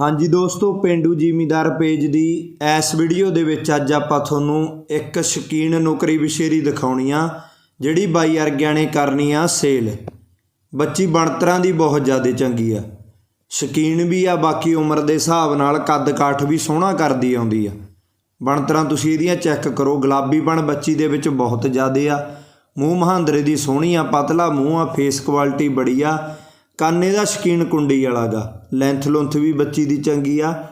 ਹਾਂਜੀ ਦੋਸਤੋ, ਪਿੰਡੂ ਜ਼ਿਮੀਦਾਰ ਪੇਜ ਦੀ ਇਸ ਵੀਡੀਓ ਦੇ ਵਿੱਚ ਅੱਜ ਆਪਾਂ ਤੁਹਾਨੂੰ ਇੱਕ ਸ਼ਕੀਨ ਨੌਕਰੀ ਵਿਸ਼ੇਰੀ ਦਿਖਾਉਣੀ ਆ, ਜਿਹੜੀ ਬਾਈ ਅਰਗਿਆਂ ਨੇ ਕਰਨੀ ਆ ਸੇਲ। ਬੱਚੀ ਬਣਤਰਾਂ ਦੀ ਬਹੁਤ ਜ਼ਿਆਦਾ ਚੰਗੀ ਆ। ਸ਼ਕੀਨ ਵੀ ਆ, ਬਾਕੀ ਉਮਰ ਦੇ ਹਿਸਾਬ ਨਾਲ ਕੱਦ ਕਾਠ ਵੀ ਸੋਹਣਾ ਕਰਦੀ ਆਉਂਦੀ ਆ। ਬਣਤਰਾਂ ਤੁਸੀਂ ਇਹਦੀਆਂ ਚੈੱਕ ਕਰੋ ਗੁਲਾਬੀਪਣ ਬੱਚੀ ਦੇ ਵਿੱਚ ਬਹੁਤ ਜ਼ਿਆਦਾ ਆ। ਮੂੰਹ ਮਹਾਂਦਰੇ ਦੀ ਸੋਹਣੀ ਆ, ਪਤਲਾ ਮੂੰਹ ਆ ਫੇਸ ਕੁਆਲਿਟੀ ਬੜੀ ਆ। ਕੰਨ ਇਹਦਾ ਸ਼ਕੀਨ ਕੁੰਡੀ ਵਾਲਾ ਗਾ। ਲੈਂਥ ਲੁੰਥ ਵੀ ਬੱਚੀ ਦੀ ਚੰਗੀ ਆ।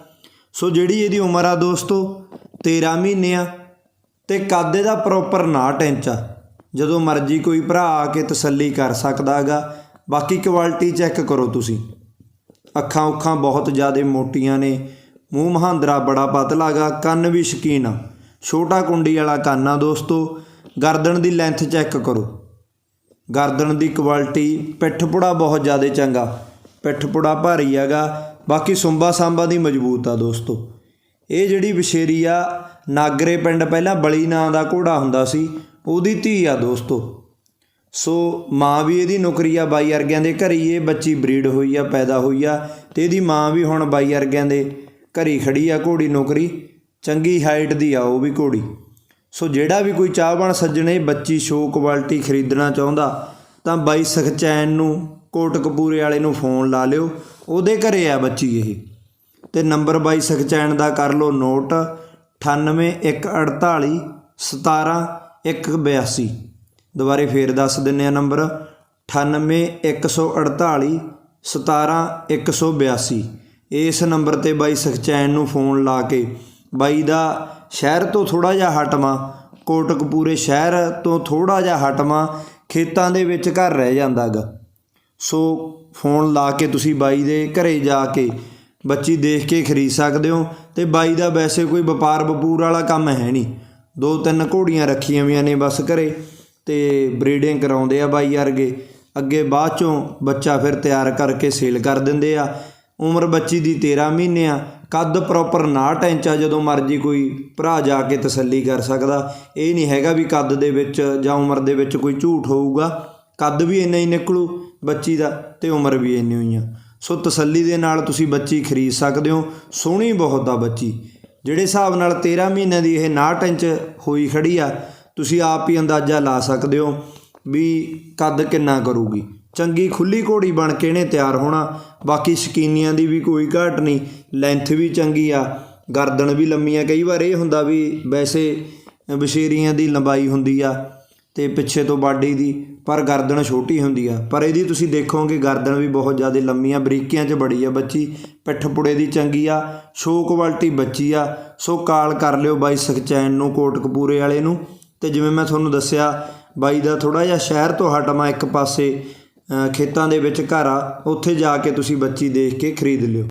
ਸੋ ਜਿਹੜੀ ਇਹਦੀ ਉਮਰ ਆ ਦੋਸਤੋ 13 ਮਹੀਨੇ ਆ ਤੇ ਕੱਦ ਦਾ ਪ੍ਰੋਪਰ 59 ਇੰਚ ਆ। ਜਦੋਂ ਮਰਜ਼ੀ ਕੋਈ ਭਰਾ ਆ ਕੇ ਤਸੱਲੀ ਕਰ ਸਕਦਾ ਹੈਗਾ ਬਾਕੀ ਕੁਆਲਿਟੀ ਚੈੱਕ ਕਰੋ ਤੁਸੀਂ। ਅੱਖਾਂ ਉੱਖਾਂ ਬਹੁਤ ਜ਼ਿਆਦਾ ਮੋਟੀਆਂ ਨੇ। ਮੂੰਹ ਮਹਾਂਦਰਾ ਬੜਾ ਪਤਲਾ ਗਾ, ਕੰਨ ਵੀ ਸ਼ਕੀਨ ਆ। ਛੋਟਾ ਕੁੰਡੀ ਵਾਲਾ ਕੰਨ ਆ ਦੋਸਤੋ। ਗਰਦਨ ਦੀ ਲੈਂਥ ਚੈੱਕ ਕਰੋ। ਗਰਦਨ ਦੀ ਕੁਆਲਿਟੀ ਪਿੱਠ ਪੁੜਾ ਬਹੁਤ ਜ਼ਿਆਦਾ ਚੰਗਾ। ਪਿੱਠ ਪੁੜਾ ਭਾਰੀ ਹੈਗਾ। ਬਾਕੀ ਸੁੰਬਾ ਸਾਂਬਾ ਦੀ ਮਜ਼ਬੂਤ ਆ ਦੋਸਤੋ। ਇਹ ਜਿਹੜੀ ਵਿਸ਼ੇਰੀ ਆ, ਨਾਗਰੇ ਪਿੰਡ ਪਹਿਲਾਂ ਬਲੀ ਨਾਂ ਦਾ ਘੋੜਾ ਹੁੰਦਾ ਸੀ, ਉਹਦੀ ਧੀ ਆ ਦੋਸਤੋ। ਸੋ ਮਾਂ ਵੀ ਇਹਦੀ ਨੌਕਰੀ ਆ ਬਾਈ ਅਰਗਿਆਂ ਦੇ ਘਰੀ। ਇਹ ਬੱਚੀ ਬਰੀਡ ਹੋਈ ਆ, ਪੈਦਾ ਹੋਈ ਆ ਤੇ ਇਹਦੀ ਮਾਂ ਵੀ ਹੁਣ ਬਾਈ ਅਰਗਿਆਂ ਦੇ ਘਰੀ ਖੜੀ ਆ ਘੋੜੀ ਨੌਕਰੀ। ਚੰਗੀ ਹਾਈਟ ਦੀ ਆ ਉਹ ਵੀ ਘੋੜੀ। ਸੋ ਜਿਹੜਾ ਵੀ ਕੋਈ ਚਾਹਵਾਨ ਸੱਜਣੇ ਬੱਚੀ ਸ਼ੋ ਕੁਆਲਿਟੀ ਖਰੀਦਣਾ ਚਾਹੁੰਦਾ, ਤਾਂ ਬਾਈ ਸਖਚੈਨ ਨੂੰ ਕੋਟਕਪੂਰੇ ਵਾਲੇ ਨੂੰ ਫੋਨ ਲਾ ਲਿਓ। ਉਹਦੇ ਘਰੇ ਆ ਬੱਚੀ ਇਹ। ਤੇ ਨੰਬਰ ਬਾਈ ਸਖਚੈਨ ਦਾ ਕਰ ਲਓ ਨੋਟ 98148 17182 ਦੁਬਾਰੇ ਫੇਰ ਦੱਸ ਦਿੰਨੇ ਆ ਨੰਬਰ 98148 17182 ਇਸ ਨੰਬਰ ਤੇ ਬਾਈ ਸਖਚੈਨ ਨੂੰ ਫੋਨ ਲਾ ਕੇ ਬਾਈ ਦਾ ਸ਼ਹਿਰ ਤੋਂ ਥੋੜਾ ਜਿਹਾ ਹਟਵਾ, ਕੋਟਕਪੂਰੇ ਸ਼ਹਿਰ ਤੋਂ ਥੋੜਾ ਜਿਹਾ ਹਟਵਾ, ਖੇਤਾਂ ਦੇ ਵਿੱਚ ਘਰ ਰਹਿ ਜਾਂਦਾਗਾ। ਸੋ ਫੋਨ ਲਾ ਕੇ ਤੁਸੀਂ ਬਾਈ ਦੇ ਘਰੇ ਜਾ ਕੇ ਬੱਚੀ ਦੇਖ ਕੇ ਖਰੀਦ ਸਕਦੇ ਹੋ ਤੇ ਬਾਈ ਦਾ ਵੈਸੇ ਕੋਈ ਵਪਾਰ ਵਪੂਰ ਵਾਲਾ ਕੰਮ ਹੈ ਨਹੀਂ। ਦੋ ਤਿੰਨ ਘੋੜੀਆਂ ਰੱਖੀਆਂ ਵੀਆਂ ਨੇ ਬਸ ਘਰੇ ਤੇ ਬਰੀਡਿੰਗ ਕਰਾਉਂਦੇ ਆ ਬਾਈ ਵਰਗੇ। ਅੱਗੇ ਬਾਅਦ ਚੋਂ ਬੱਚਾ ਫਿਰ ਤਿਆਰ ਕਰਕੇ ਸੇਲ ਕਰ ਦਿੰਦੇ ਆ। ਉਮਰ ਬੱਚੀ ਦੀ 13 ਮਹੀਨੇ ਆ, ਕੱਦ ਪ੍ਰੋਪਰ 59 ਇੰਚ ਆ ਜਦੋਂ ਮਰਜ਼ੀ ਕੋਈ ਭਰਾ ਜਾ ਕੇ ਤਸੱਲੀ ਕਰ ਸਕਦਾ। ਇਹ ਨਹੀਂ ਹੈਗਾ ਵੀ ਕੱਦ ਦੇ ਵਿੱਚ ਜਾਂ ਉਮਰ ਦੇ ਵਿੱਚ ਕੋਈ ਝੂਠ ਹੋਊਗਾ। ਕੱਦ ਵੀ ਇੰਨਾ ਹੀ ਨਿਕਲੂ ਬੱਚੀ ਦਾ ਤੇ ਉਮਰ ਵੀ ਇੰਨੀ ਹੋਈ ਆ। ਸੋ ਤਸੱਲੀ ਦੇ ਨਾਲ ਤੁਸੀਂ ਬੱਚੀ ਖਰੀਦ ਸਕਦੇ ਹੋ, ਸੋਹਣੀ ਬਹੁਤ ਆ ਬੱਚੀ। ਜਿਹੜੇ ਹਿਸਾਬ ਨਾਲ 13 ਮਹੀਨਿਆਂ ਦੀ ਇਹ 59 ਇੰਚ ਹੋਈ ਖੜੀ ਆ, ਤੁਸੀਂ ਆਪ ਹੀ ਅੰਦਾਜ਼ਾ ਲਾ ਸਕਦੇ ਹੋ ਵੀ ਕੱਦ ਕਿੰਨਾ ਕਰੂਗੀ। ਚੰਗੀ ਖੁੱਲੀ ਘੋੜੀ ਬਣ ਕੇ ਇਹਨੇ ਤਿਆਰ ਹੋਣਾ। ਬਾਕੀ ਸ਼ਕੀਨੀਆਂ ਦੀ ਵੀ ਕੋਈ ਘਾਟ ਨਹੀਂ ਲੈਂਥ ਵੀ ਚੰਗੀ ਆ, ਗਰਦਨ ਵੀ ਲੰਮੀ ਆ ਕਈ ਵਾਰ ਇਹ ਹੁੰਦਾ ਵੀ ਵੈਸੇ ਬਸ਼ੇਰੀਆਂ ਦੀ ਲੰਬਾਈ ਹੁੰਦੀ ਆ ਤੇ ਪਿੱਛੇ ਤੋਂ ਬਾਡੀ ਦੀ, ਪਰ ਗਰਦਨ ਛੋਟੀ ਹੁੰਦੀ ਆ। ਪਰ ਇਹਦੀ ਤੁਸੀਂ ਦੇਖੋਗੇ ਗਰਦਨ ਵੀ ਬਹੁਤ ਜ਼ਿਆਦਾ ਲੰਮੀ ਆ ਬਰੀਕੀਆਂ 'ਚ ਬੜੀ ਆ ਬੱਚੀ। ਪਿੱਠ ਪੁੜੇ ਦੀ ਚੰਗੀ ਆ ਸ਼ੋ ਕੁਆਲਿਟੀ ਬੱਚੀ ਆ। ਸੋ ਕਾਲ ਕਰ ਲਿਓ ਬਾਈ ਸਖਚੈਨ ਨੂੰ, ਕੋਟਕਪੂਰੇ ਵਾਲੇ ਨੂੰ। ਤੇ ਜਿਵੇਂ ਮੈਂ ਤੁਹਾਨੂੰ ਦੱਸਿਆ, ਬਾਈ ਦਾ ਥੋੜਾ ਜਿਹਾ ਸ਼ਹਿਰ ਤੋਂ ਹਟਵਾ ਇੱਕ ਪਾਸੇ ਖੇਤਾਂ ਦੇ ਵਿੱਚ ਘਰ ਆ ਉੱਥੇ ਜਾ ਕੇ ਤੁਸੀਂ ਬੱਚੀ ਦੇਖ ਕੇ ਖਰੀਦ ਲਿਓ।